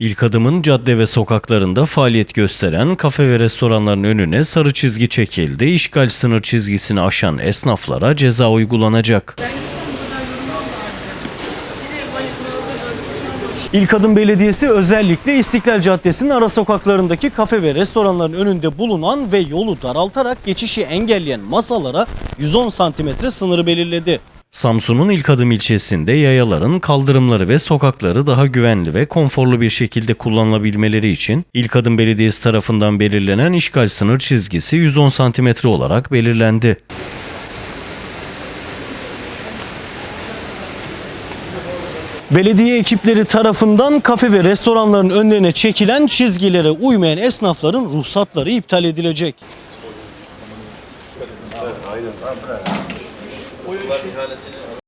İlk adımın cadde ve sokaklarında faaliyet gösteren kafe ve restoranların önüne sarı çizgi çekildi. İşgal sınır çizgisini aşan esnaflara ceza uygulanacak. İlk Adım Belediyesi özellikle İstiklal Caddesi'nin ara sokaklarındaki kafe ve restoranların önünde bulunan ve yolu daraltarak geçişi engelleyen masalara 110 santimetre sınırı belirledi. Samsun'un İlk Adım ilçesinde yayaların kaldırımları ve sokakları daha güvenli ve konforlu bir şekilde kullanılabilmeleri için İlk Adım Belediyesi tarafından belirlenen işgal sınır çizgisi 110 santimetre olarak belirlendi. Belediye ekipleri tarafından kafe ve restoranların önlerine çekilen çizgilere uymayan esnafların ruhsatları iptal edilecek oyun işi.